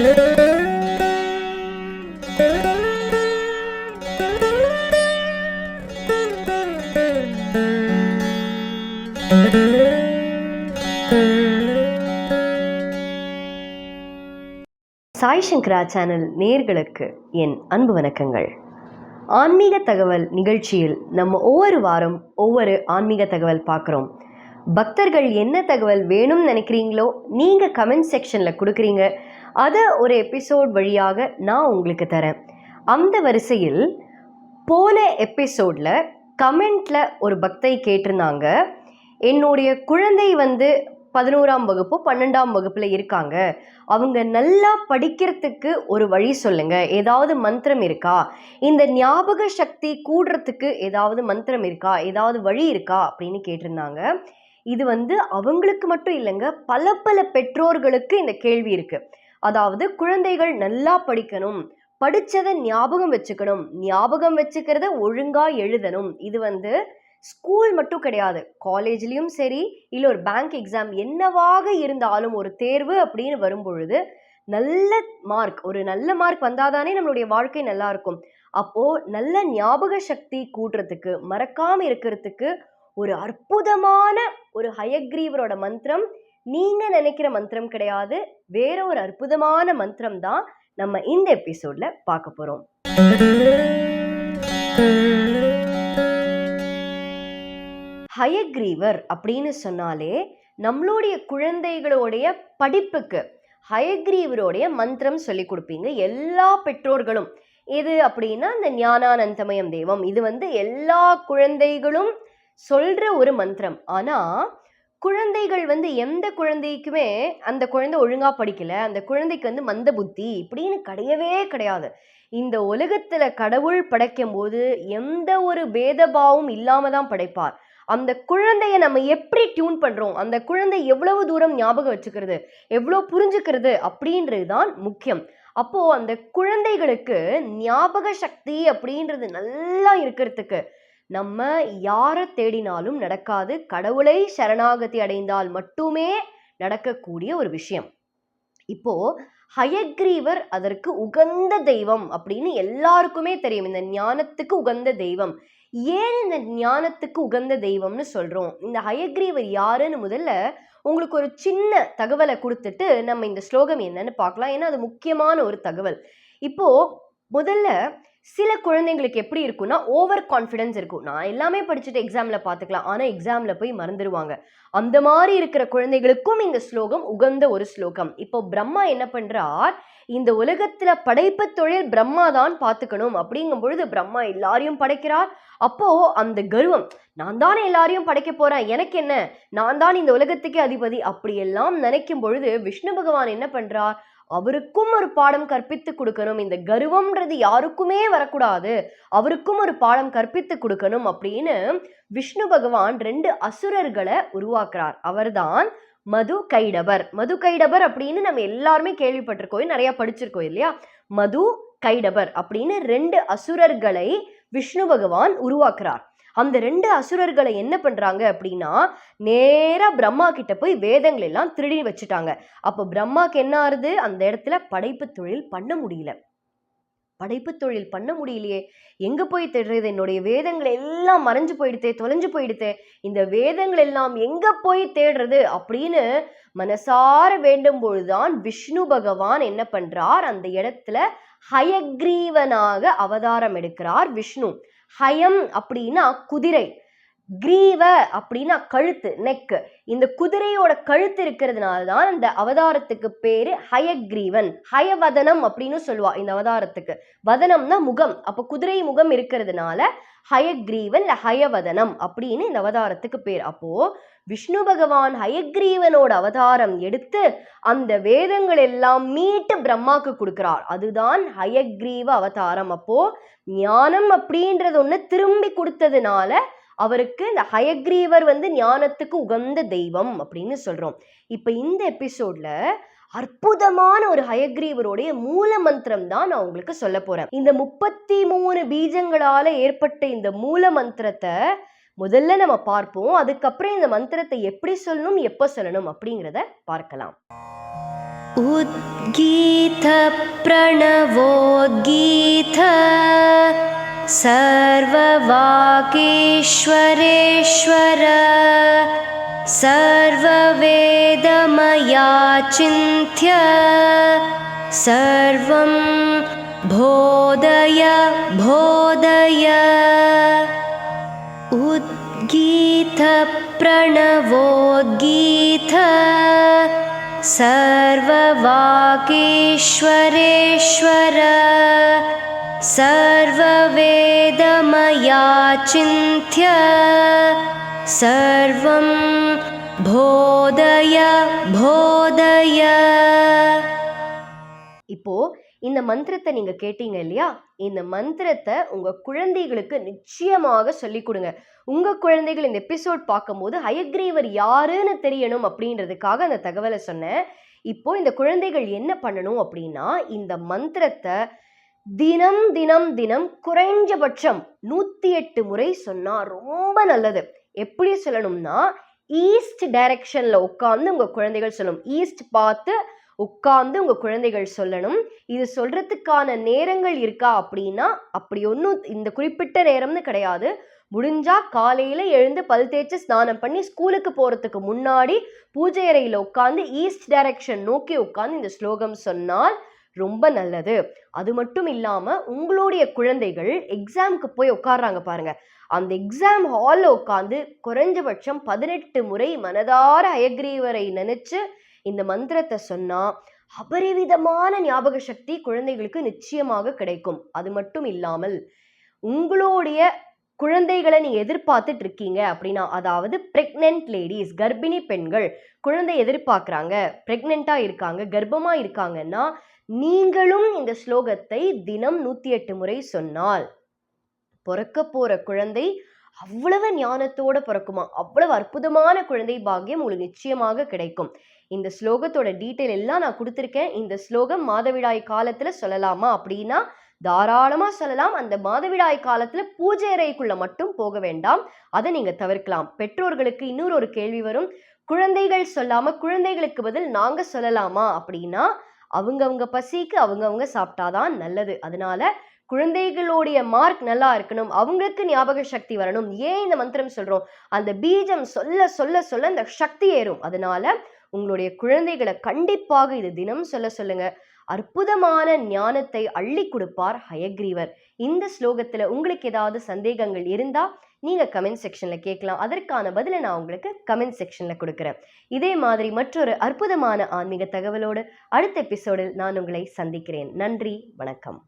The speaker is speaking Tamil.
சாய் சங்கரா சேனல் நேர்களுக்கு என் அன்பு வணக்கங்கள். ஆன்மீக தகவல் நிகழ்ச்சியில் நம்ம ஒவ்வொரு வாரம் ஒவ்வொரு ஆன்மீக தகவல் பார்க்குறோம். பக்தர்கள் என்ன தகவல் வேணும்னு நினைக்கிறீங்களோ நீங்கள் கமெண்ட் செக்ஷனில் கொடுக்குறீங்க. அதை ஒரு எபிசோட் வழியாக நான் உங்களுக்கு தரேன். அந்த வரிசையில் போன எபிசோடில் கமெண்ட்டில் ஒரு பக்தை கேட்டிருந்தாங்க. என்னுடைய குழந்தை வந்து பதினோராம் வகுப்பு பன்னெண்டாம் வகுப்பில் இருக்காங்க. அவங்க நல்லா படிக்கிறதுக்கு ஒரு வழி சொல்லுங்கள் ஏதாவது மந்திரம் இருக்கா? இந்த ஞாபக சக்தி கூடுறதுக்கு ஏதாவது மந்திரம் இருக்கா? ஏதாவது வழி இருக்கா? அப்படின்னு கேட்டிருந்தாங்க. இது வந்து அவங்களுக்கு மட்டும் இல்லைங்க பல பல பெற்றோர்களுக்கு இந்த கேள்வி இருக்குது அதாவது குழந்தைகள் நல்லா படிக்கணும் படித்ததை ஞாபகம் வச்சுக்கணும். ஞாபகம் வச்சுக்கிறத ஒழுங்காக எழுதணும். இது வந்து ஸ்கூல் மட்டும் கிடையாது. காலேஜ்லேயும் சரி இல்லை ஒரு பேங்க் எக்ஸாம் என்னவாக இருந்தாலும் ஒரு தேர்வு அப்படின்னு வரும்பொழுது நல்ல மார்க் ஒரு நல்ல மார்க் வந்தாதானே நம்மளுடைய வாழ்க்கை நல்லா இருக்கும். அப்போ நல்ல ஞாபக சக்தி கூட்டுறதுக்கு மறக்காம இருக்கிறதுக்கு ஒரு அற்புதமான ஒரு ஹயக்ரீவரோட மந்திரம் நீங்க நினைக்கிற மந்திரம் கிடையாது. வேற ஒரு அற்புதமான மந்திரம் தான் நம்ம இந்த எபிசோட்ல பார்க்க போறோம். ஹயக்ரீவர் அப்படின்னு சொன்னாலே நம்மளுடைய குழந்தைகளுடைய படிப்புக்கு ஹயக்ரீவருடைய மந்திரம் சொல்லி கொடுப்பீங்க. எல்லா பெற்றோர்களும். இது அப்படின்னா இந்த ஞானானந்தமயம் தெய்வம். இது வந்து எல்லா குழந்தைகளும் சொல்ற ஒரு மந்திரம். ஆனால் குழந்தைகள் வந்து எந்த குழந்தைக்குமே அந்த குழந்தை ஒழுங்காக படிக்கல அந்த குழந்தைக்கு வந்து மந்த புத்தி இப்படின்னு கிடையவே கிடையாது. இந்த உலகத்தில் கடவுள் படைக்கும் போது எந்த ஒரு பேதபாவும் இல்லாமல் தான் படைப்பார். அந்த குழந்தைய நம்ம எப்படி டியூன் பண்ணுறோம் அந்த குழந்தை எவ்வளவு தூரம் ஞாபகம் வச்சுக்கிறது? எவ்வளோ புரிஞ்சுக்கிறது? அப்படின்றது தான் முக்கியம். அப்போது அந்த குழந்தைகளுக்கு ஞாபக சக்தி அப்படின்றது நல்லா இருக்கிறதுக்கு நம்ம யாரை தேடினாலும் நடக்காது. கடவுளை சரணாகதி அடைந்தால் மட்டுமே நடக்கக்கூடிய ஒரு விஷயம். இப்போ ஹயக்ரீவர் அதற்கு உகந்த தெய்வம் அப்படின்னு எல்லாருக்குமே தெரியும். இந்த ஞானத்துக்கு உகந்த தெய்வம். ஏன் இந்த ஞானத்துக்கு உகந்த தெய்வம்னு சொல்றோம்? இந்த ஹயக்ரீவர் யாருன்னு முதல்ல உங்களுக்கு ஒரு சின்ன தகவலை கொடுத்துட்டு நம்ம இந்த ஸ்லோகம் என்னன்னு பார்க்கலாம். ஏன்னா அது முக்கியமான ஒரு தகவல். இப்போ முதல்ல சில குழந்தைங்களுக்கு எப்படி இருக்கும்னா ஓவர் கான்ஃபிடன்ஸ் இருக்கும். நான் எல்லாமே படிச்சுட்டு எக்ஸாமில் பார்த்துக்கலாம். ஆனால் எக்ஸாமில் போய் மறந்துடுவாங்க அந்த மாதிரி இருக்கிற குழந்தைகளுக்கும் இந்த ஸ்லோகம் உகந்த ஒரு ஸ்லோகம். இப்போ பிரம்மா என்ன பண்ணுறார் இந்த உலகத்தில் படைப்பு தொழில் பிரம்மா தான் பார்த்துக்கணும். அப்படிங்கும் பொழுது பிரம்மா எல்லாரையும் படைக்கிறார். அப்போது அந்த கர்வம் நான் தானே எல்லாரையும் படைக்க போகிறேன் எனக்கு என்ன? நான் தான் இந்த உலகத்துக்கே அதிபதி. அப்படியெல்லாம் நினைக்கும் பொழுது விஷ்ணு பகவான் என்ன பண்ணுறார் அவருக்கும் ஒரு பாடம் கற்பித்து கொடுக்கணும். இந்த கர்வம்ன்றது யாருக்குமே வரக்கூடாது. அவருக்கும் ஒரு பாடம் கற்பித்து கொடுக்கணும் அப்படின்னு விஷ்ணு பகவான் ரெண்டு அசுரர்களை உருவாக்குறார். அவர்தான் மது கைடபர். மது கைடபர் அப்படின்னு நம்ம எல்லாருமே கேள்விப்பட்டிருக்கோம். நிறைய படிச்சிருக்கோம் இல்லையா? மது கைடபர் அப்படின்னு ரெண்டு அசுரர்களை விஷ்ணு பகவான் உருவாக்குறார். அந்த ரெண்டு அசுரர்களை என்ன பண்றாங்க அப்படின்னா நேரா பிரம்மா கிட்ட போய் வேதங்கள் எல்லாம் திருடி வச்சுட்டாங்க. அப்போ பிரம்மாக்கு என்ன ஆறுது? அந்த இடத்துல படைப்பு தொழில் பண்ண முடியல. படைப்பு தொழில் பண்ண முடியலையே. எங்க போய் தேடுறது? என்னுடைய வேதங்கள் எல்லாம் மறைஞ்சு போயிடுத்தே தொலைஞ்சு போயிடுத்தே. இந்த வேதங்கள் எல்லாம் எங்க போய் தேடுறது? அப்படின்னு மனசார வேண்டும் பொழுதுதான் விஷ்ணு பகவான் என்ன பண்றார்? அந்த இடத்துல ஹயக்ரீவனாக அவதாரம் எடுக்கிறார் விஷ்ணு. ஹயம் அப்படின்னா குதிரை கிரீவ அப்படின்னா கழுத்து நெக்கு இந்த குதிரையோட கழுத்து இருக்கிறதுனால தான் இந்த அவதாரத்துக்கு பேரு ஹயக்ரீவன். ஹயவதனம் அப்படின்னு சொல்லுவா இந்த அவதாரத்துக்கு. வதனம்னா முகம். அப்போ குதிரை முகம் இருக்கிறதுனால ஹயக்ரீவன் இல்ல ஹயவதனம் அப்படின்னு இந்த அவதாரத்துக்கு பேர். அப்போ விஷ்ணு பகவான் ஹயக்ரீவனோட அவதாரம் எடுத்து அந்த வேதங்கள் எல்லாம் மீட்டு பிரம்மாக்கு கொடுக்கிறார். அதுதான் ஹயக்ரீவ அவதாரம். அப்போ ஞானம் அப்படின்றது ஒன்று திரும்பி கொடுத்ததுனால அவருக்கு இந்த ஹயக்ரீவர் வந்து ஞானத்துக்கு உகந்த தெய்வம் அப்படின்னு சொல்றோம். இப்போ இந்த எபிசோட்ல அற்புதமான ஒரு ஹயக்ரீவருடைய மூல மந்திரம் தான் நான் உங்களுக்கு சொல்ல போறேன். இந்த முப்பத்தி மூணு பீஜங்களால ஏற்பட்ட இந்த மூல மந்திரத்தை முதல்ல நம்ம பார்ப்போம் அதுக்கப்புறம் இந்த மந்திரத்தை எப்படி சொல்லணும் எப்போ சொல்லணும் அப்படிங்கிறத பார்க்கலாம் உத்கீத பிரணவோத்கீத सर्ववागीश्वरेश्वर सर्ववेदमया चिन्त्य सर्वं बोधय बोधय उद्गीतप्रणवोद्गीत सर्ववागीश्वरेश्वर सर्ववेदमया चिन्त्य सर्वं போதய போதய இப்போ இந்த மந்திரத்தை நீங்க கேட்டீங்க இல்லையா? இந்த மந்திரத்தை உங்க குழந்தைகளுக்கு நிச்சயமாக சொல்லிக் கொடுங்க. உங்க குழந்தைகள் இந்த எபிசோட் பார்க்கும்போது ஹயக்ரீவர் யாருன்னு தெரியணும் அப்படின்றதுக்காக அந்த தகவலை சொன்னேன். இப்போ இந்த குழந்தைகள் என்ன பண்ணணும் அப்படின்னா இந்த மந்திரத்தை தினம் தினம் தினம் குறைஞ்சபட்சம் நூத்தி எட்டு முறை சொன்னா ரொம்ப நல்லது. எப்படி சொல்லணும்னா ஈஸ்ட் டைரக்ஷன்ல உட்காந்து உங்க குழந்தைகள் சொல்லணும் ஈஸ்ட் பார்த்து உட்கார்ந்து உங்கள் குழந்தைகள் சொல்லணும். இது சொல்கிறதுக்கான நேரங்கள் இருக்கா அப்படின்னா அப்படி ஒன்றும் இந்த குறிப்பிட்ட நேரம்னு கிடையாது. முடிஞ்சால் காலையில் எழுந்து பல் தேய்ச்சி ஸ்நானம் பண்ணி ஸ்கூலுக்கு போகிறதுக்கு முன்னாடி பூஜை அறையில் உட்காந்து ஈஸ்ட் டைரக்ஷன் நோக்கி உட்காந்து இந்த ஸ்லோகம் சொன்னால் ரொம்ப நல்லது. அது மட்டும் இல்லாமல் உங்களுடைய குழந்தைகள் எக்ஸாமுக்கு போய் உட்காடுறாங்க பாருங்க. அந்த எக்ஸாம் ஹாலில் உட்காந்து குறைஞ்சபட்சம் பதினெட்டு முறை மனதார அயக்ரீவரை நினச்சி இந்த மந்திரத்தை சொன்னா அபரிவிதமான ஞாபக சக்தி குழந்தைகளுக்கு நிச்சயமாக கிடைக்கும். அது மட்டும் இல்லாமல் உங்களுடைய குழந்தைகளை நீங்க எதிர்பார்த்துட்டு இருக்கீங்க அப்படின்னா அதாவது பிரெக்னென்ட் லேடிஸ் கர்ப்பிணி பெண்கள் குழந்தை எதிர்பார்க்குறாங்க பிரெக்னெண்டா இருக்காங்க கர்ப்பமா இருக்காங்கன்னா நீங்களும் இந்த ஸ்லோகத்தை தினம் நூத்தி எட்டு முறை சொன்னால் பிறக்க போற குழந்தை அவ்வளவு ஞானத்தோட பிறக்குமா? அவ்வளவு அற்புதமான குழந்தை பாக்கியம் உங்களுக்கு நிச்சயமாக கிடைக்கும். இந்த ஸ்லோகத்தோட டீட்டெயில் எல்லாம் நான் கொடுத்துருக்கேன். இந்த ஸ்லோகம் மாதவிடாய் காலத்தில் சொல்லலாமா அப்படின்னா தாராளமாக சொல்லலாம். அந்த மாதவிடாய் காலத்தில் பூஜை அறைக்குள்ளே மட்டும் போக வேண்டாம். அதை நீங்கள் தவிர்க்கலாம். பெற்றோர்களுக்கு இன்னொரு ஒரு கேள்வி வரும். குழந்தைகள் சொல்லாமல் குழந்தைகளுக்கு பதில் நாங்கள் சொல்லலாமா அப்படின்னா அவங்கவுங்க பசிக்கு அவங்கவுங்க சாப்பிட்டாதான் நல்லது. அதனால குழந்தைகளுடைய மார்க் நல்லா இருக்கணும். அவங்களுக்கு ஞாபக சக்தி வரணும். ஏன் இந்த மந்திரம் சொல்கிறோம் அந்த பீஜம் சொல்ல சொல்ல சொல்ல அந்த சக்தி ஏறும். அதனால உங்களுடைய குழந்தைகளை கண்டிப்பாக இது தினம் சொல்ல சொல்லுங்க. அற்புதமான ஞானத்தை அள்ளி கொடுப்பார் ஹயக்ரீவர். இந்த ஸ்லோகத்துல உங்களுக்கு ஏதாவது சந்தேகங்கள் இருந்தா நீங்க கமெண்ட் செக்ஷன்ல கேட்கலாம். அதற்கான பதிலை நான் உங்களுக்கு கமெண்ட் செக்ஷன்ல கொடுக்குறேன். இதே மாதிரி மற்றொரு அற்புதமான ஆன்மீக தகவலோடு அடுத்த எபிசோடில் நான் உங்களை சந்திக்கிறேன். நன்றி வணக்கம்.